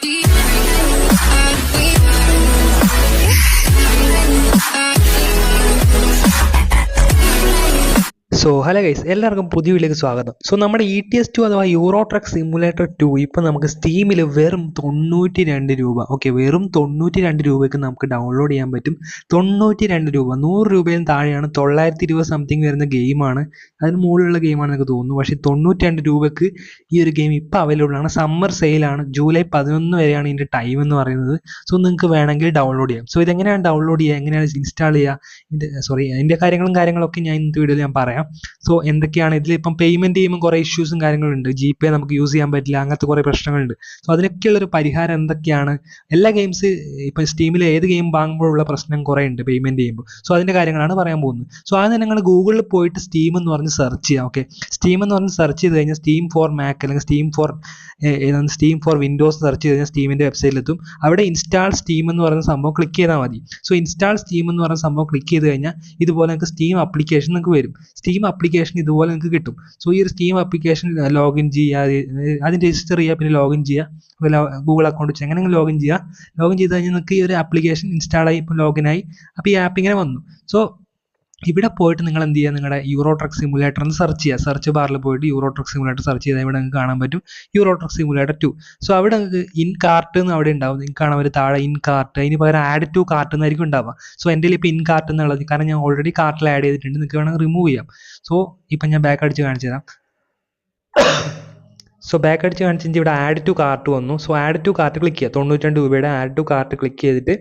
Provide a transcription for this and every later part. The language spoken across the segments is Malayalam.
ti. സോ ഹലോ ഗൈസ് എല്ലാവർക്കും പുതിയ വീട്ടിലേക്ക് സ്വാഗതം. സോ നമ്മുടെ ഇ ടി എസ് ടു അഥവാ യൂറോ ട്രക്ക് സിമുലേറ്റർ ടു ഇപ്പം നമുക്ക് സ്റ്റീമിൽ വെറും തൊണ്ണൂറ്റി രണ്ട് രൂപ. ഓക്കെ വെറും തൊണ്ണൂറ്റി രണ്ട് രൂപയ്ക്ക് നമുക്ക് ഡൗൺലോഡ് ചെയ്യാൻ പറ്റും. തൊണ്ണൂറ്റി രണ്ട് രൂപ നൂറ് രൂപയിൽ താഴെയാണ് തൊള്ളായിരത്തി ഇരുപത് സംതിങ് വരുന്ന ഗെയിമാണ്. അതിന് മുകളിലുള്ള ഗെയിമാണെന്ന് എനിക്ക് തോന്നുന്നു. പക്ഷേ തൊണ്ണൂറ്റി രണ്ട് രൂപയ്ക്ക് ഈ ഒരു ഗെയിം ഇപ്പോൾ അവൈലബിൾ ആണ്. സമ്മർ സെയിലാണ് ജൂലൈ പതിനൊന്ന് വരെയാണ് ഇതിന്റെ ടൈം എന്ന് പറയുന്നത്. സോ നിങ്ങൾക്ക് വേണമെങ്കിൽ ഡൗൺലോഡ് ചെയ്യാം. സോ ഇതെങ്ങനെയാണ് ഡൗൺലോഡ് ചെയ്യുക? എങ്ങനെയാണ് ഇൻസ്റ്റാൾ ചെയ്യുക? സോറി അതിന്റെ കാര്യങ്ങളും കാര്യങ്ങളൊക്കെ ഞാൻ ഇന്നത്തെ വീഡിയോയിൽ ഞാൻ പറയാം. സോ എന്തൊക്കെയാണ്? ഇതിൽ ഇപ്പം പേയ്മെന്റ് ചെയ്യുമ്പോൾ കുറേ ഇഷ്യൂസും കാര്യങ്ങളുണ്ട്. ജി പേ നമുക്ക് യൂസ് ചെയ്യാൻ പറ്റില്ല. അങ്ങനത്തെ കുറേ പ്രശ്നങ്ങളുണ്ട്. സോ അതിനൊക്കെയുള്ളൊരു പരിഹാരം എന്തൊക്കെയാണ്? എല്ലാ ഗെയിംസ് ഇപ്പം സ്റ്റീമിൽ ഏത് ഗെയിം വാങ്ങുമ്പോഴുള്ള പ്രശ്നം കുറേ ഉണ്ട് പേയ്മെന്റ് ചെയ്യുമ്പോൾ സോ അതിന്റെ കാര്യങ്ങളാണ് പറയാൻ പോകുന്നത്. സോ ആദ്യം നിങ്ങൾ ഗൂഗിളിൽ പോയിട്ട് സ്റ്റീം എന്ന് പറഞ്ഞ് സെർച്ച് ചെയ്യാം. ഓക്കെ സ്റ്റീം എന്ന് പറഞ്ഞ് സെർച്ച് ചെയ്ത് കഴിഞ്ഞാൽ സ്റ്റീം ഫോർ മാക്ക് അല്ലെങ്കിൽ Steam for Steam for Windows search ചെയ്ത് കഴിഞ്ഞാൽ സ്റ്റീമിന്റെ വെബ്സൈറ്റിൽ എത്തും. അവിടെ ഇൻസ്റ്റാൾ സ്റ്റീം എന്ന് പറയുന്ന സംഭവം ക്ലിക്ക് ചെയ്താൽ മതി. സോ ഇൻസ്റ്റാൾ സ്റ്റീം എന്ന് പറയുന്ന സംഭവം ക്ലിക്ക് ചെയ്ത് കഴിഞ്ഞാൽ ഇതുപോലെ നിങ്ങൾക്ക് സ്റ്റീം ആപ്ലിക്കേഷൻ നിങ്ങൾക്ക് വരും. സ്റ്റീം ആപ്ലിക്കേഷൻ ഇതുപോലെ നിങ്ങൾക്ക് കിട്ടും. സോ ഈ ഒരു സ്റ്റീം ആപ്ലിക്കേഷൻ ലോഗിൻ ചെയ്യുക അതിന് രജിസ്റ്റർ ചെയ്യുക പിന്നെ ലോഗിൻ ചെയ്യുക ഗൂഗിൾ അക്കൗണ്ട് വെച്ച് എങ്ങനെ ലോഗിൻ ചെയ്യുക ലോഗിൻ ചെയ്ത് കഴിഞ്ഞാൽ നിങ്ങൾക്ക് ഈ ഒരു ആപ്ലിക്കേഷൻ ഇൻസ്റ്റാൾ ആയി ഇപ്പോൾ ലോഗിൻ ആയി. അപ്പോൾ ഈ ആപ്പ് ഇങ്ങനെ വന്നു. സോ ഇവിടെ പോയിട്ട് നിങ്ങൾ എന്ത് ചെയ്യുക നിങ്ങളുടെ യൂറോ ട്രക്ക് സിമുലേറ്റർ എന്ന് സെർച്ച് ചെയ്യുക സെർച്ച് ബാറിൽ പോയിട്ട് യൂറോ ട്രക്ക് സിമുലേറ്റർ സെർച്ച് ചെയ്താൽ ഇവിടെ നിങ്ങൾക്ക് കാണാൻ പറ്റും. Euro Truck Simulator two so അവിടെ നിങ്ങൾക്ക് ഇൻ കാർട്ട് എന്ന് അവിടെ ഉണ്ടാവും. നിങ്ങൾക്ക് കാണാൻ ഒരു താഴെ ഇൻ കാർട്ട് അതിന് പകരം ആഡ് ടു കാർട്ട് എന്നായിരിക്കും ഉണ്ടാവുക. സോ എന്റെ ഇപ്പോൾ ഇൻ കാർട്ട് എന്നുള്ളത് കാരണം ഞാൻ ഓൾറെഡി കാർട്ടിൽ ആഡ് ചെയ്തിട്ടുണ്ട്. നിങ്ങൾക്ക് വേണമെങ്കിൽ റിമൂവ് ചെയ്യാം. സോ ഇപ്പം ഞാൻ ബാക്ക് അടിച്ച് കാണിച്ചു തരാം. സോ ബാക്ക് അടിച്ച് കാണിച്ചു ഇവിടെ ആഡ് ടു കാർട്ട് വന്നു. So add to cart click ചെയ്യുക. തൊണ്ണൂറ്റി രണ്ട് രൂപയുടെ ആഡ് ടു കാർട്ട് ക്ലിക്ക് ചെയ്തിട്ട്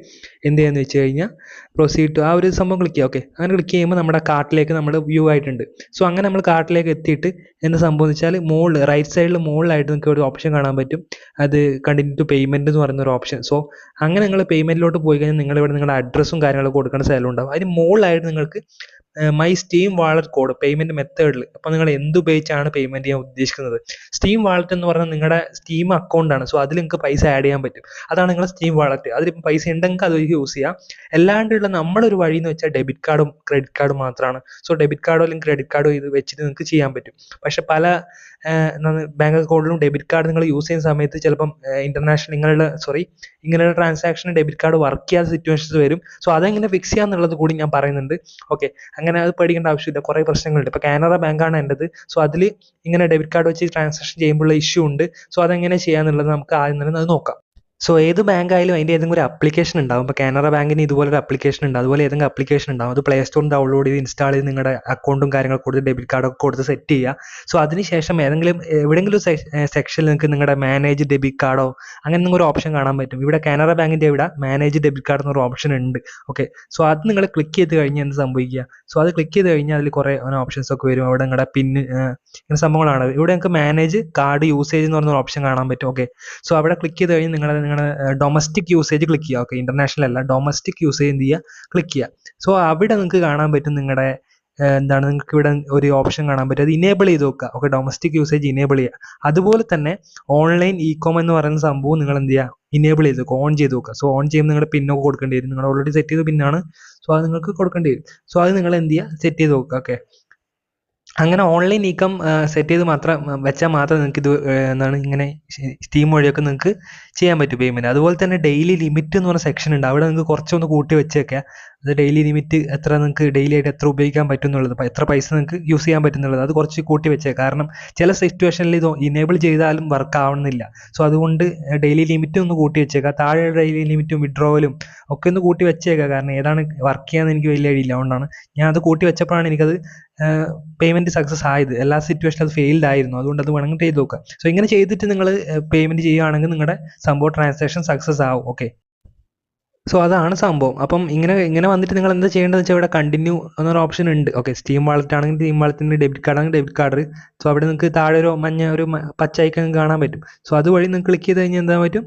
എന്ത് ചെയ്യാന്ന് വെച്ച് കഴിഞ്ഞാൽ പ്രൊസീഡ് ടു ആ ഒരു സംഭവം ക്ലിക്ക് ചെയ്യുക. ഓക്കെ അങ്ങനെ ക്ലിക്ക് ചെയ്യുമ്പോൾ നമ്മുടെ കാർട്ടിലേക്ക് നമ്മൾ വ്യൂ ആയിട്ടുണ്ട്. സോ അങ്ങനെ നമ്മൾ കാർട്ടിലേക്ക് എത്തിയിട്ട് എന്ത് സംഭവം എന്ന് വെച്ചാൽ മുകളിൽ റൈറ്റ് സൈഡിൽ മുകളിലായിട്ട് നിങ്ങൾക്ക് ഒരു ഓപ്ഷൻ കാണാൻ പറ്റും. അത് കണ്ടിന്യൂ ടു പേയ്മെന്റ് എന്ന് പറയുന്ന ഒരു ഓപ്ഷൻ സോ അങ്ങനെ നിങ്ങൾ പേയ്മെന്റിലോട്ട് പോയി കഴിഞ്ഞാൽ നിങ്ങളിവിടെ നിങ്ങളുടെ അഡ്രസ്സും കാര്യങ്ങളൊക്കെ കൊടുക്കേണ്ട സ്ഥലം ഉണ്ടാവും. അതിന് മുകളിലായിട്ട് നിങ്ങൾക്ക് my Steam wallet code payment മെത്തേഡിൽ അപ്പോൾ നിങ്ങൾ എന്തുപയോഗിച്ചാണ് പേയ്മെന്റ് ചെയ്യാൻ ഉദ്ദേശിക്കുന്നത്? സ്റ്റീം വാളറ്റ് എന്ന് പറഞ്ഞാൽ നിങ്ങളുടെ സ്റ്റീം അക്കൗണ്ടാണ് സോ അതിൽ നിങ്ങൾക്ക് പൈസ ആഡ് ചെയ്യാൻ പറ്റും. അതാണ് നിങ്ങളുടെ സ്റ്റീം വാളറ്റ് അതിലിപ്പോൾ പൈസ ഉണ്ടെങ്കിൽ അത് യൂസ് ചെയ്യാം. അല്ലാണ്ടുള്ള നമ്മളൊരു വഴി എന്ന് വെച്ചാൽ ഡെബിറ്റ് കാർഡും ക്രെഡിറ്റ് കാർഡും മാത്രമാണ് സോ ഡെബിറ്റ് കാർഡോ അല്ലെങ്കിൽ ക്രെഡിറ്റ് കാർഡോ ഇത് വെച്ചിട്ട് നിങ്ങൾക്ക് ചെയ്യാൻ പറ്റും. പക്ഷെ പല ബാങ്ക് അക്കൗണ്ടിലും ഡെബിറ്റ് കാർഡ് നിങ്ങൾ യൂസ് ചെയ്യുന്ന സമയത്ത് ചിലപ്പം ഇന്റർനാഷണൽ ഇങ്ങനെയുള്ള സോറി ഇങ്ങനെയുള്ള ട്രാൻസാക്ഷൻ ഡെബിറ്റ് കാർഡ് വർക്ക് ചെയ്യാത്ത സിറ്റുവേഷൻസ് വരും. സോ അതെങ്ങനെ ഫിക്സ് ചെയ്യാന്നുള്ളത് കൂടി ഞാൻ പറയുന്നുണ്ട്. ഓക്കെ അങ്ങനെ അത് പേടിക്കേണ്ട ആവശ്യമില്ല. കുറേ പ്രശ്നങ്ങളുണ്ട്. ഇപ്പോൾ കാനറ ബാങ്കാണ് എന്റെത് സോ അതിൽ ഇങ്ങനെ ഡെബിറ്റ് കാർഡ് വെച്ച് ട്രാൻസാക്ഷൻ ചെയ്യുമ്പോഴുള്ള ഇഷ്യൂ ഉണ്ട്. സോ അതെങ്ങനെ ചെയ്യാമെന്നുള്ളത് നമുക്ക് ആദ്യം തന്നെ അത് നോക്കാം. സോ ഏത് ബാങ്കായാലും അതിന്റെ ഏതെങ്കിലും ഒരു അപ്ലിക്കേഷൻ ഉണ്ടാവും. ഇപ്പോൾ കാനറ ബാങ്കിന് ഇതുപോലെ ഒരു ആപ്ലിക്കേഷൻ ഉണ്ട്. അതുപോലെ ഏതെങ്കിലും അപ്ലിക്കേഷൻ ഉണ്ടാവും. അത് പ്ലേ സ്റ്റോറിൽ ഡൗൺലോഡ് ചെയ്ത് ഇൻസ്റ്റാൾ ചെയ്ത് നിങ്ങളുടെ അക്കൗണ്ടും കാര്യങ്ങളൊക്കെ കൊടുത്ത് ഡെബിറ്റ് കാർഡൊക്കെ കൊടുത്ത് സെറ്റ് ചെയ്യുക. സോ അതിനുശേഷം ഏതെങ്കിലും എവിടെയെങ്കിലും സെക്ഷനിൽ നിങ്ങൾക്ക് നിങ്ങളുടെ മാനേജ് ഡെബിറ്റ് കാർഡോ അങ്ങനെ എന്തെങ്കിലും ഒരു ഓപ്ഷൻ കാണാൻ പറ്റും. ഇവിടെ കാനറ ബാങ്കിന്റെ ഇവിടെ മാനേജ് ഡെബിറ്റ് കാർഡ് എന്നൊരു ഓപ്ഷൻ ഉണ്ട്. ഓക്കെ സോ അത് നിങ്ങൾ ക്ലിക്ക് ചെയ്ത് കഴിഞ്ഞാൽ എന്ത് സംഭവിക്കുക? സോ അത് ക്ലിക്ക് ചെയ്ത് കഴിഞ്ഞാൽ അതിൽ കുറേ ഓപ്ഷൻസ് ഒക്കെ വരും. അവിടെ നിങ്ങളുടെ പിന്ന് ഇങ്ങനെ സംഭവങ്ങളാണ്. ഇവിടെ നിങ്ങൾക്ക് മാനേജ് കാർഡ് യൂസേജ് എന്ന് പറഞ്ഞ ഓപ്ഷൻ കാണാൻ പറ്റും. ഓക്കെ സോ അവിടെ ക്ലിക്ക് ചെയ്ത് കഴിഞ്ഞാൽ നിങ്ങളുടെ നിങ്ങളുടെ ഡൊമസ്റ്റിക് യൂസേജ് ക്ലിക്ക് ചെയ്യുക. ഓക്കെ ഇന്റർനാഷണൽ അല്ല ഡൊമസ്റ്റിക് യൂസേജ് എന്ത് ചെയ്യുക? ക്ലിക്ക് ചെയ്യുക. സോ അവിടെ നിങ്ങൾക്ക് കാണാൻ പറ്റും നിങ്ങളുടെ എന്താണ് നിങ്ങൾക്ക് ഇവിടെ ഒരു ഓപ്ഷൻ കാണാൻ പറ്റും. അത് ഇനേബിൾ ചെയ്ത് നോക്കുക ഓക്കെ ഡൊമസ്റ്റിക് യൂസേജ് ഇനേബിൾ ചെയ്യുക. അതുപോലെ തന്നെ ഓൺലൈൻ ഇ കോം എന്ന് പറയുന്ന സംഭവം നിങ്ങൾ എന്ത് ചെയ്യുക? ഇനേബിൾ ചെയ്ത് നോക്കുക ഓൺ ചെയ്ത് നോക്കുക സോ ഓൺ ചെയ്യുമ്പോൾ നിങ്ങളുടെ പിന്നൊക്കെ കൊടുക്കേണ്ടി വരും. നിങ്ങൾ ഓൾറെഡി സെറ്റ് ചെയ്ത പിന്നാണ് സോ അത് നിങ്ങൾക്ക് കൊടുക്കേണ്ടി വരും. സോ അത് നിങ്ങൾ എന്ത് ചെയ്യുക? സെറ്റ് ചെയ്ത് നോക്കുക ഓക്കെ അങ്ങനെ ഓൺലൈൻ നീക്കം സെറ്റ് ചെയ്ത് മാത്രം വെച്ചാൽ മാത്രം നിങ്ങൾക്ക് ഇത് എന്താണ് ഇങ്ങനെ സ്റ്റീം വഴിയൊക്കെ നിങ്ങൾക്ക് ചെയ്യാൻ പറ്റും പേയ്മെന്റ് അതുപോലെ തന്നെ ഡെയിലി ലിമിറ്റ് എന്ന് പറഞ്ഞ സെക്ഷൻ ഉണ്ട്. അവിടെ നിങ്ങൾക്ക് കുറച്ചൊന്ന് കൂട്ടി വെച്ചേക്കുക അത് ഡെയിലി ലിമിറ്റ് എത്ര നിങ്ങൾക്ക് ഡെയിലി ആയിട്ട് എത്ര ഉപയോഗിക്കാൻ പറ്റും എന്നുള്ളത് എത്ര പൈസ നിങ്ങൾക്ക് യൂസ് ചെയ്യാൻ പറ്റും എന്നുള്ളത് അത് കുറച്ച് കൂട്ടി വെച്ചേ. കാരണം ചില സിറ്റുവേഷനിൽ ഇത് ഇനേബിൾ ചെയ്താലും വർക്ക് ആവണമെന്നില്ല സോ അതുകൊണ്ട് ഡെയിലി ലിമിറ്റ് ഒന്ന് കൂട്ടി വെച്ചേക്കാം. താഴെ ഡെയിലി ലിമിറ്റും വിഡ്രോവലും ഒക്കെ ഒന്ന് കൂട്ടി വെച്ചേക്കാം. കാരണം ഏതാണ് വർക്ക് ചെയ്യാന്ന് എനിക്ക് വലിയ ഐഡിയ ഇല്ല. അതുകൊണ്ടാണ് ഞാൻ അത് കൂട്ടി വെച്ചപ്പോഴാണ് എനിക്കത് പേയ്മെന്റ് സക്സസ് ആയത്. എല്ലാ സിറ്റുവേഷനും അത് ഫെയിൽഡ് ആയിരുന്നു. അതുകൊണ്ട് അത് വേണമെങ്കിൽ ചെയ്ത് നോക്കുക സോ ഇങ്ങനെ ചെയ്തിട്ട് നിങ്ങൾ പേയ്മെന്റ് ചെയ്യുകയാണെങ്കിൽ നിങ്ങളുടെ സംഭവം ട്രാൻസാക്ഷൻ സക്സസ് ആവും. ഓക്കെ സോ അതാണ് സംഭവം. അപ്പം ഇങ്ങനെ ഇങ്ങനെ വന്നിട്ട് നിങ്ങൾ എന്താ ചെയ്യേണ്ടത് വെച്ചാൽ ഇവിടെ കണ്ടിന്യൂ എന്നൊരു ഓപ്ഷൻ ഉണ്ട്. ഓക്കെ സ്റ്റീം വാളറ്റ് ആണെങ്കിൽ സ്റ്റീം വാളറ്റിന്റെ ഡെബിറ്റ് കാർഡ് ആണെങ്കിൽ ഡെബിറ്റ് കാർഡ് സോ അവിടെ നിങ്ങൾക്ക് താഴെ ഒരു മഞ്ഞ ഒരു പച്ച ഐക്കൺ കാണാൻ പറ്റും. സോ അതുവഴി നിങ്ങൾ ക്ലിക്ക് ചെയ്ത് കഴിഞ്ഞാൽ എന്താ പറ്റും?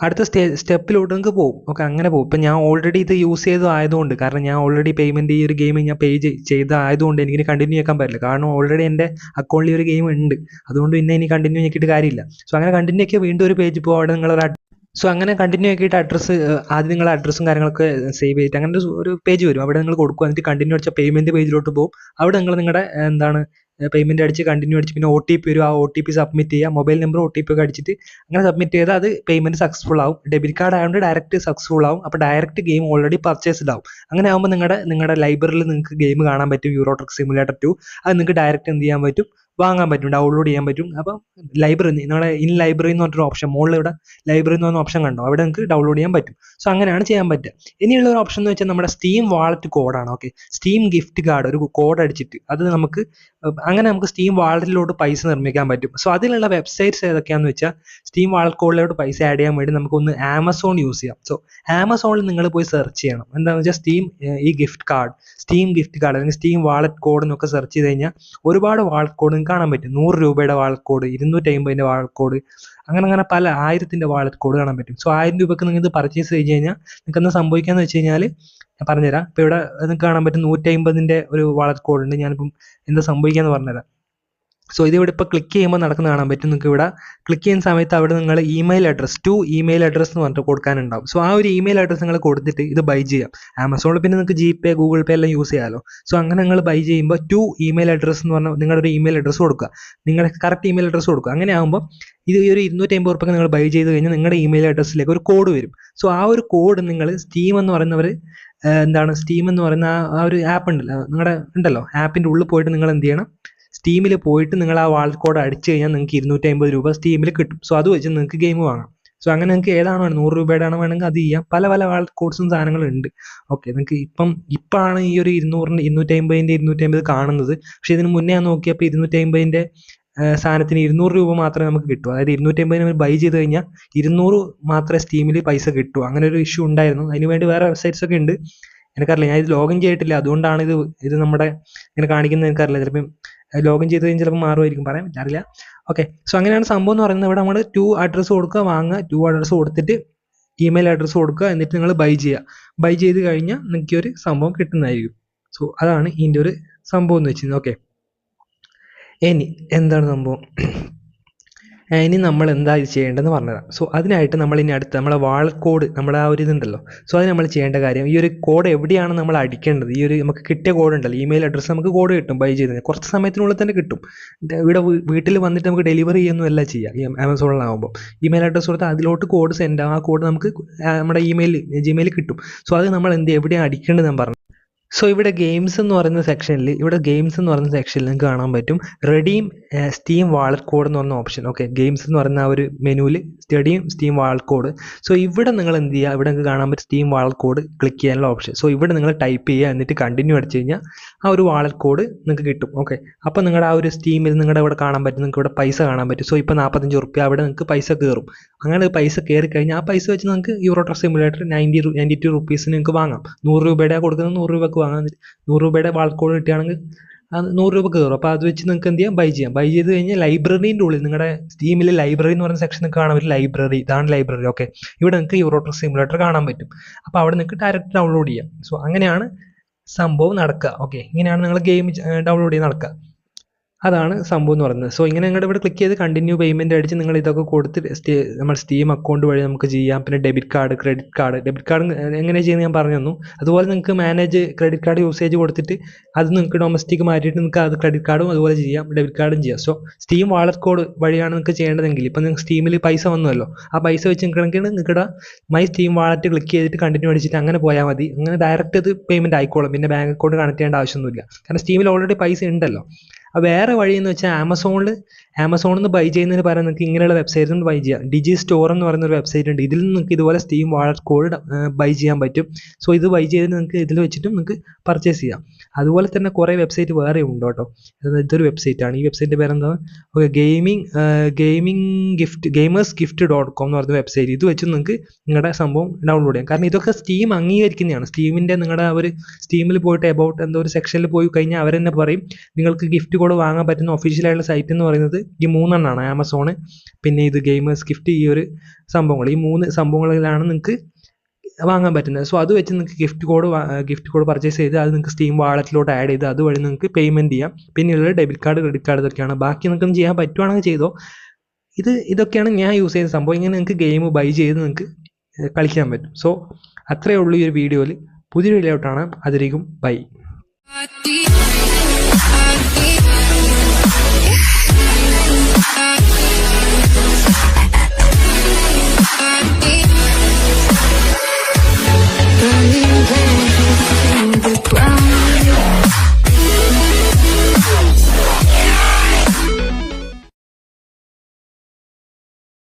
അടുത്ത സ്റ്റേ സ്റ്റെപ്പിലോട്ട് നിങ്ങൾക്ക് പോകും ഓക്കെ അങ്ങനെ പോകും ഇപ്പം ഞാൻ ഓൾറെഡി ഇത് യൂസ് ചെയ്ത് ആയതുകൊണ്ട് കാരണം ഞാൻ ഓൾറെഡി പേയ്മെന്റ് ഈ ഒരു ഗെയിം ഞാൻ പേ ചെയ്ത് ആയതുകൊണ്ട് എനിക്ക് കണ്ടിന്യൂ ചെയ്യാൻ പറ്റില്ല. കാരണം ഓൾറെഡി എന്റെ അക്കൗണ്ടിൽ ഒരു ഗെയിം ഉണ്ട്. അതുകൊണ്ട് പിന്നെ ഇനി കണ്ടിന്യൂ ആക്കിയിട്ട് കാര്യമില്ല. സോ അങ്ങനെ കണ്ടിന്യൂ ആക്കിയാൽ വീണ്ടും ഒരു പേജ് പോകും അവിടെ നിങ്ങളൊരു സോ അങ്ങനെ കണ്ടിന്യൂ ആക്കിയിട്ട് അഡ്രസ്സ് ആദ്യം നിങ്ങൾ അഡ്രസ്സും കാര്യങ്ങളൊക്കെ സേവ് ചെയ്തിട്ട് അങ്ങനെ ഒരു പേജ് വരും. അവിടെ നിങ്ങൾ കൊടുക്കുക. എന്നിട്ട് കണ്ടിന്യൂ അടിച്ച പേയ്മെന്റ് പേജിലോട്ട് പോകും അവിടെ നിങ്ങൾ നിങ്ങളുടെ എന്താണ് പേയ്മെന്റ് അടിച്ച് കണ്ടിന്യൂ അടിച്ച് പിന്നെ ഒ ടി പി വരും. ആ ഒ ടി പി സബ്മിറ്റ് ചെയ്യുക. Mobile number O T P ഒക്കെ അടിച്ചിട്ട് അങ്ങനെ സബ്മിറ്റ് ചെയ്താൽ അത് പേയ്മെന്റ് സക്സസ്ഫുൾ ആവും. ഡെബിറ്റ് കാർഡ് ആയതുകൊണ്ട് ഡയറക്റ്റ് സക്സസ്ഫുൾ ആവും. അപ്പോൾ ഡയറക്റ്റ് ഗെയിം ഓൾറെഡി പർച്ചേസ്ഡ് ആവും അങ്ങനെ ആകുമ്പോൾ നിങ്ങളുടെ നിങ്ങളുടെ ലൈബ്രറിയിൽ നിങ്ങൾക്ക് ഗെയിം കാണാൻ പറ്റും. യൂറോട്രിക് സിമുലേറ്റർ ടു അത് നിങ്ങൾക്ക് ഡയറക്റ്റ് എന്ത് ചെയ്യാൻ പറ്റും? വാങ്ങാൻ പറ്റും ഡൗൺലോഡ് ചെയ്യാൻ പറ്റും. അപ്പം ലൈബ്രറി നിങ്ങളുടെ ഇൻ ലൈബ്രറി എന്ന് പറഞ്ഞൊരു ഓപ്ഷൻ മുകളിൽ ഇവിടെ ലൈബ്രറി എന്ന് പറഞ്ഞ ഓപ്ഷൻ കണ്ടോ? അവിടെ നിങ്ങൾക്ക് ഡൗൺലോഡ് ചെയ്യാൻ പറ്റും. സോ അങ്ങനെയാണ് ചെയ്യാൻ പറ്റുക. ഇനിയുള്ള ഒരു ഓപ്ഷൻ എന്ന് വെച്ചാൽ നമ്മുടെ സ്റ്റീം വാളറ്റ് കോഡാണ് ഓക്കെ സ്റ്റീം ഗിഫ്റ്റ് കാർഡ് ഒരു കോഡ് അടിച്ചിട്ട് അത് നമുക്ക് അങ്ങനെ നമുക്ക് സ്റ്റീം വാളറ്റിലോട്ട് പൈസ നിർമ്മിക്കാൻ പറ്റും. സോ അതിലുള്ള വെബ്സൈറ്റ്സ് ഏതൊക്കെയാണെന്ന് വെച്ചാൽ സ്റ്റീം വാളറ്റ് കോഡിലോട്ട് പൈസ ആഡ് ചെയ്യാൻ വേണ്ടി നമുക്ക് ഒന്ന് ആമസോൺ യൂസ് ചെയ്യാം. സോ ആമസോണിൽ നിങ്ങൾ പോയി സെർച്ച് ചെയ്യണം. എന്താണെന്ന് വെച്ചാൽ സ്റ്റീം ഈ gift card Steam gift card അല്ലെങ്കിൽ സ്റ്റീം വാളറ്റ് കോഡ് എന്നൊക്കെ സെർച്ച് ചെയ്ത് കഴിഞ്ഞാൽ ഒരുപാട് വാളറ്റ് കോഡ് കാണാൻ പറ്റും. നൂറ് രൂപയുടെ കോഡ് ഇരുന്നൂറ്റി അമ്പതിന്റെ കോഡ് അങ്ങനെ അങ്ങനെ പല ആയിരത്തിന്റെ കോഡ് കാണാൻ പറ്റും. സോ ആയിരം രൂപയ്ക്ക് നിങ്ങൾക്ക് ഇത് പർച്ചേസ് ചെയ്ത് കഴിഞ്ഞാൽ നിങ്ങൾക്ക് എന്താ സംഭവിക്കാന്ന് വെച്ച് കഴിഞ്ഞാൽ ഞാൻ പറഞ്ഞുതരാം. ഇപ്പോൾ ഇവിടെ നിങ്ങൾക്ക് കാണാൻ പറ്റും നൂറ്റി അമ്പതിന്റെ ഒരു വാളറ്റ് കോഡ് ഉണ്ട് ഞാനിപ്പം എന്താ സംഭവിക്കാന്ന് പറഞ്ഞുതരാം. സോ ഇതിവിടെ ഇപ്പോൾ ക്ലിക്ക് ചെയ്യുമ്പോൾ നടക്കുന്ന കാണാൻ പറ്റും. നിങ്ങൾക്ക് ഇവിടെ ക്ലിക്ക് ചെയ്യുന്ന സമയത്ത് അവിടെ നിങ്ങൾ email address to email address എന്ന് പറഞ്ഞിട്ട് കൊടുക്കാനുണ്ടാവും. സോ ആ ഒരു ഇമെയിൽ അഡ്രസ് നിങ്ങൾ കൊടുത്തിട്ട് ഇത് ബൈ ചെയ്യാം. ആമസോണിൽ പിന്നെ നിങ്ങൾക്ക് ജി പേ ഗൂഗിൾ പേ എല്ലാം യൂസ് ചെയ്യാമല്ലോ സോ അങ്ങനെ നിങ്ങൾ ബൈ ചെയ്യുമ്പോൾ ടു ഇമെയിൽ അഡ്രസ് എന്ന് പറഞ്ഞാൽ നിങ്ങളുടെ ഒരു ഇമെയിൽ അഡ്രസ് കൊടുക്കുക. നിങ്ങളുടെ കറക്റ്റ് ഇമെയിൽ അഡ്രസ് കൊടുക്കുക. അങ്ങനെ ആകുമ്പോൾ ഇത് ഈ ഒരു ഇരുന്നൂറ്റി അമ്പത് ഉറുപ്പൊക്കെ നിങ്ങൾ ബൈ ചെയ്ത് കഴിഞ്ഞാൽ നിങ്ങളുടെ ഇമെയിൽ അഡ്രസ്സിലേക്ക് ഒരു കോഡ് വരും. സോ ആ ഒരു കോഡ് നിങ്ങൾ സ്റ്റീം എന്ന് പറയുന്നവർ എന്താണ് സ്റ്റീം എന്ന് പറയുന്ന ആ ഒരു ആപ്പ് ഉണ്ടല്ലോ. നിങ്ങളുടെ ഉണ്ടല്ലോ. ആപ്പിന്റെ ഉള്ളിൽ പോയിട്ട് നിങ്ങൾ എന്ത് ചെയ്യണം? സ്റ്റീമിൽ പോയിട്ട് നിങ്ങൾ ആ വാൾഡ് കോഡ് അടിച്ചു കഴിഞ്ഞാൽ നിങ്ങൾക്ക് ഇരുന്നൂറ്റി അമ്പത് രൂപ സ്റ്റീമിൽ കിട്ടും. സോ അത് വെച്ച് നിങ്ങൾക്ക് ഗെയിം വാങ്ങാം. സോ അങ്ങനെ നിങ്ങൾക്ക് ഏതാണോ നൂറ് രൂപയുടെ ആണോ വേണമെങ്കിൽ അത് ചെയ്യാം. പല പല വാൾഡ് കോഡ്സും സാധനങ്ങളും ഉണ്ട് ഓക്കെ നിങ്ങൾക്ക് ഇപ്പം ഇപ്പോഴാണ് ഈ ഒരു ഇരുന്നൂറിന്റെ ഇരുന്നൂറ്റി അമ്പതിന്റെ ഇരുന്നൂറ്റി അമ്പത് കാണുന്നത്. പക്ഷേ ഇതിന് മുന്നേ ഞാൻ നോക്കിയപ്പോൾ ഇരുന്നൂറ്റി അമ്പതിന്റെ സാധനത്തിന് ഇരുന്നൂറ് രൂപ മാത്രമേ നമുക്ക് കിട്ടൂ. അതായത് ഇരുന്നൂറ്റി അമ്പതിന് ബൈ ചെയ്ത് കഴിഞ്ഞാൽ ഇരുന്നൂറ് മാത്രമേ സ്റ്റീമിൽ പൈസ കിട്ടൂ. അങ്ങനെ ഒരു ഇഷ്യൂ ഉണ്ടായിരുന്നു. അതിന് വേണ്ടി വേറെ വെബ്സൈറ്റ്സ് ഒക്കെ ഉണ്ട്. എനിക്കറിയില്ല. ഞാൻ ഇത് ലോഗിൻ ചെയ്തിട്ടില്ല. അതുകൊണ്ടാണ് ഇത് ഇത് നമ്മുടെ ഇങ്ങനെ കാണിക്കുന്നത്. എനിക്കറിയില്ല. ചിലപ്പം ലോഗിൻ ചെയ്ത് കഴിഞ്ഞാൽ ചിലപ്പോൾ മാറുമായിരിക്കും. പറയാൻ പറ്റില്ല ഓക്കെ സോ അങ്ങനെയാണ് സംഭവം എന്ന് പറയുന്നത്. ഇവിടെ നമ്മൾ ടു അഡ്രസ്സ് കൊടുക്കുക വാങ്ങുക. ടു അഡ്രസ്സ് കൊടുത്തിട്ട് ഇമെയിൽ അഡ്രസ്സ് കൊടുക്കുക. എന്നിട്ട് നിങ്ങൾ ബൈ ചെയ്യുക. ബൈ ചെയ്ത് കഴിഞ്ഞാൽ നിങ്ങൾക്ക് ഒരു സംഭവം കിട്ടുന്നതായിരിക്കും. സോ അതാണ് ഇതിന്റെ ഒരു സംഭവം എന്ന് വെച്ചിരുന്നത്. ഓക്കെ ഇനി എന്താണ് സംഭവം? ഇനി നമ്മൾ എന്താ ചെയ്യേണ്ടതെന്ന് പറഞ്ഞുതരാം. സോ അതിനായിട്ട് നമ്മൾ ഇനി അടുത്ത് നമ്മളെ വാൾ കോഡ് നമ്മുടെ ആ ഒരു ഇതുണ്ടല്ലോ. സോ അത് നമ്മൾ ചെയ്യേണ്ട കാര്യം ഈ ഒരു കോഡ് എവിടെയാണ് നമ്മൾ അടിക്കേണ്ടത്? ഈ ഒരു നമുക്ക് കിട്ടിയ കോഡ് ഉണ്ടല്ലോ ഇമെയിൽ അഡ്രസ്സ് നമുക്ക് കോഡ് കിട്ടും ബൈ ചെയ്ത് കുറച്ച് സമയത്തിനുള്ളിൽ തന്നെ കിട്ടും. ഇവിടെ വീട്ടിൽ വന്നിട്ട് നമുക്ക് ഡെലിവറി ചെയ്യുന്നതല്ല ചെയ്യുക ഈ ആമസോണിലാകുമ്പോൾ ഇമെയിൽ അഡ്രസ്സ് കൊടുത്താൽ അതിലോട്ട് കോഡ് സെൻഡ് ആ കോഡ് നമുക്ക് നമ്മുടെ ഇമെയിൽ ജിമെയിൽ കിട്ടും. സോ അത് നമ്മൾ എന്ത് എവിടെയാണ് അടിക്കേണ്ടത് ഞാൻ പറഞ്ഞു സോ ഇവിടെ ഗെയിംസ് എന്ന് പറയുന്ന സെക്ഷനിൽ ഇവിടെ ഗെയിംസ് എന്ന് പറയുന്ന സെക്ഷനിൽ നിങ്ങൾക്ക് കാണാൻ പറ്റും. റെഡീം സ്റ്റീം വാളറ്റ് കോഡ് എന്ന് പറഞ്ഞ ഓപ്ഷൻ ഓക്കെ ഗെയിംസ് എന്ന് പറയുന്ന ആ ഒരു മെനുവിൽ സ്റ്റഡിയും സ്റ്റീം വാൾ കോഡ് സോ ഇവിടെ നിങ്ങൾ എന്ത് ചെയ്യുക? ഇവിടെ നിങ്ങൾക്ക് കാണാൻ പറ്റും സ്റ്റീം വാൾ കോഡ് ക്ലിക്ക് ചെയ്യാനുള്ള ഓപ്ഷൻ സോ ഇവിടെ നിങ്ങൾ ടൈപ്പ് ചെയ്യുക. എന്നിട്ട് കണ്ടിന്യൂ അടിച്ചു കഴിഞ്ഞാൽ ആ ഒരു വാളറ്റ് കോഡ് നിങ്ങൾക്ക് കിട്ടും. ഓക്കെ അപ്പോൾ നിങ്ങളുടെ ആ ഒരു സ്റ്റീമിൽ നിങ്ങളുടെ ഇവിടെ കാണാൻ പറ്റും. നിങ്ങൾക്ക് ഇവിടെ പൈസ കാണാൻ പറ്റും. സോ ഇപ്പോൾ നാൽപ്പത്തഞ്ച് റുപ്യ അവിടെ നിങ്ങൾക്ക് പൈസ കയറും. അങ്ങനെ പൈസ കയറി കഴിഞ്ഞാൽ ആ പൈസ വെച്ച് നിങ്ങൾക്ക് euro truck simulator ninety ninety two റുപ്പീസിന് നിങ്ങൾക്ക് വാങ്ങാം. നൂറ് രൂപയുടെ കൊടുക്കുന്നത് നൂറ് രൂപക്ക് വാങ്ങാൻ നൂറ് രൂപയുടെ വാളറ്റ് കോഡ് കിട്ടുകയാണെങ്കിൽ നൂറ് രൂപ കയറും. അപ്പോൾ അത് വെച്ച് നിങ്ങൾക്ക് എന്ത് ചെയ്യാം? ബൈ ചെയ്യാം. ബൈ ചെയ്ത് കഴിഞ്ഞാൽ ലൈബ്രറീന്റെ ഉള്ളിൽ നിങ്ങളുടെ സ്റ്റീമിലെ ലൈബ്രറി എന്ന് പറയുന്ന സെക്ഷൻ കാണാൻ പറ്റും ലൈബ്രറി ഇതാണ് ലൈബ്രറി ഓക്കെ ഇവിടെ നിങ്ങൾക്ക് യൂറോട്രോ സിമുലേറ്റർ കാണാൻ പറ്റും. അപ്പോൾ അവിടെ നിങ്ങൾക്ക് ഡയറക്റ്റ് ഡൗൺലോഡ് ചെയ്യാം. സോ അങ്ങനെയാണ് സംഭവം നടക്കുക. ഓക്കെ ഇങ്ങനെയാണ് നിങ്ങൾ ഗെയിം ഡൗൺലോഡ് ചെയ്ത് നടക്കുക. അതാണ് സംഭവം എന്ന് പറയുന്നത്. സോ ഇങ്ങനെ നിങ്ങളുടെ ഇവിടെ ക്ലിക്ക് ചെയ്ത് കണ്ടിന്യൂ പേയ്മെന്റ് അടിച്ച് നിങ്ങൾ ഇതൊക്കെ കൊടുത്ത് നമ്മൾ സ്റ്റീം അക്കൗണ്ട് വഴി നമുക്ക് ചെയ്യാം. പിന്നെ debit card credit card debit card എങ്ങനെ ചെയ്യുന്നത് ഞാൻ പറഞ്ഞു തന്നു. അതുപോലെ നിങ്ങൾക്ക് മാനേജ് ക്രെഡിറ്റ് കാർഡ് യൂസേജ് കൊടുത്തിട്ട് അത് നിങ്ങൾക്ക് ഡൊമസ്റ്റിക് മാറ്റിയിട്ട് നിങ്ങൾക്ക് അത് ക്രെഡിറ്റ് കാർഡും അതുപോലെ ചെയ്യാം. ഡെബിറ്റ് കാർഡും ചെയ്യാം. സോ സ്റ്റീം വാളറ്റ് കോഡ് വഴിയാണ് നിങ്ങൾക്ക് ചെയ്യേണ്ടതെങ്കിൽ ഇപ്പം നിങ്ങൾക്ക് സ്റ്റീമിൽ പൈസ വന്നല്ലോ ആ പൈസ വെച്ച് നിൽക്കണമെങ്കിൽ നിങ്ങളുടെ മൈ സ്റ്റീം വാളറ്റ് ക്ലിക്ക് ചെയ്തിട്ട് കണ്ടിന്യൂ അടിച്ചിട്ട് അങ്ങനെ പോയാൽ മതി. അങ്ങനെ ഡയറക്റ്റ് അത് പേയ്മെന്റ് ആയിക്കോളും. പിന്നെ ബാങ്ക് അക്കൗണ്ട് കണക്ട് ചെയ്യേണ്ട ആവശ്യമൊന്നുമില്ല. കാരണം സ്റ്റീമിൽ ഓൾറെഡി പൈസ ഉണ്ടല്ലോ. ആ വേറെ വഴി എന്ന് വെച്ചാൽ ആമസോണിൽ ആമസോണിൽ നിന്ന് ബൈ ചെയ്യുന്നതിന് പകരം നിങ്ങൾക്ക് ഇങ്ങനെയുള്ള വെബ്സൈറ്റിൽ നിന്ന് ബൈ ചെയ്യാം. ഡിജി സ്റ്റോർ എന്ന് പറയുന്ന ഒരു വെബ്സൈറ്റ് ഉണ്ട്. ഇതിൽ നിന്ന് നിങ്ങൾക്ക് ഇതുപോലെ സ്റ്റീം വാളറ്റ് കോഡ് ബൈ ചെയ്യാൻ പറ്റും. സോ ഇത് ബൈ ചെയ്ത് നിങ്ങൾക്ക് ഇതിൽ വെച്ചിട്ടും നിങ്ങൾക്ക് പർച്ചേസ് ചെയ്യാം. അതുപോലെ തന്നെ കുറേ വെബ്സൈറ്റ് വേറെ ഉണ്ട് കേട്ടോ ഇതൊരു വെബ്സൈറ്റ് ആണ്. ഈ വെബ്സൈറ്റിന്റെ പേരെന്താ? Okay gaming gaming gift gamers gift dot com എന്ന് പറയുന്ന വെബ്സൈറ്റ് ഇത് വെച്ച് നിങ്ങൾക്ക് നിങ്ങളുടെ സംഭവം ഡൗൺലോഡ് ചെയ്യാം. കാരണം ഇതൊക്കെ സ്റ്റീം അംഗീകരിക്കുന്നതാണ്. സ്റ്റീമിന്റെ നിങ്ങളുടെ ആ ഒരു സ്റ്റീമിൽ പോയിട്ട് എബൌട്ട് എന്തോ ഒരു സെക്ഷനിൽ പോയി കഴിഞ്ഞാൽ അവർ തന്നെ പറയും നിങ്ങൾക്ക് ഗിഫ്റ്റ് കോഡ് വാങ്ങാൻ പറ്റുന്ന ഒഫീഷ്യലായിട്ടുള്ള സൈറ്റ് എന്ന് പറയുന്നത് ഈ മൂന്നെണ്ണമാണ് ആമസോൺ പിന്നെ ഇത് ഗെയിമേഴ്സ് ഗിഫ്റ്റ് ഈ ഒരു സംഭവങ്ങൾ. ഈ മൂന്ന് സംഭവങ്ങളിലാണ് നിങ്ങൾക്ക് വാങ്ങാൻ പറ്റുന്നത്. സോ അത് വെച്ച് നിങ്ങൾക്ക് gift code gift code purchase ചെയ്ത് അത് നിങ്ങൾക്ക് സ്റ്റീം വാളറ്റിലോട്ട് ആഡ് ചെയ്ത് അതുവഴി നിങ്ങൾക്ക് പേയ്മെന്റ് ചെയ്യാം. പിന്നെയുള്ളത് ഡെബിറ്റ് കാർഡ് ക്രെഡിറ്റ് കാർഡ് ഇതൊക്കെയാണ്. ബാക്കി നിങ്ങൾക്ക് ചെയ്യാൻ പറ്റുവാണെങ്കിൽ ചെയ്തോ. ഇത് ഇതൊക്കെയാണ് ഞാൻ യൂസ് ചെയ്യുന്ന സംഭവം. ഇങ്ങനെ നിങ്ങൾക്ക് ഗെയിം ബൈ ചെയ്ത് നിങ്ങൾക്ക് കളിക്കാൻ പറ്റും. സോ അത്രയേ ഉള്ളൂ ഈ ഒരു വീഡിയോയിൽ പുതിയൊരു കാണാം. അതിലേക്കും ബൈ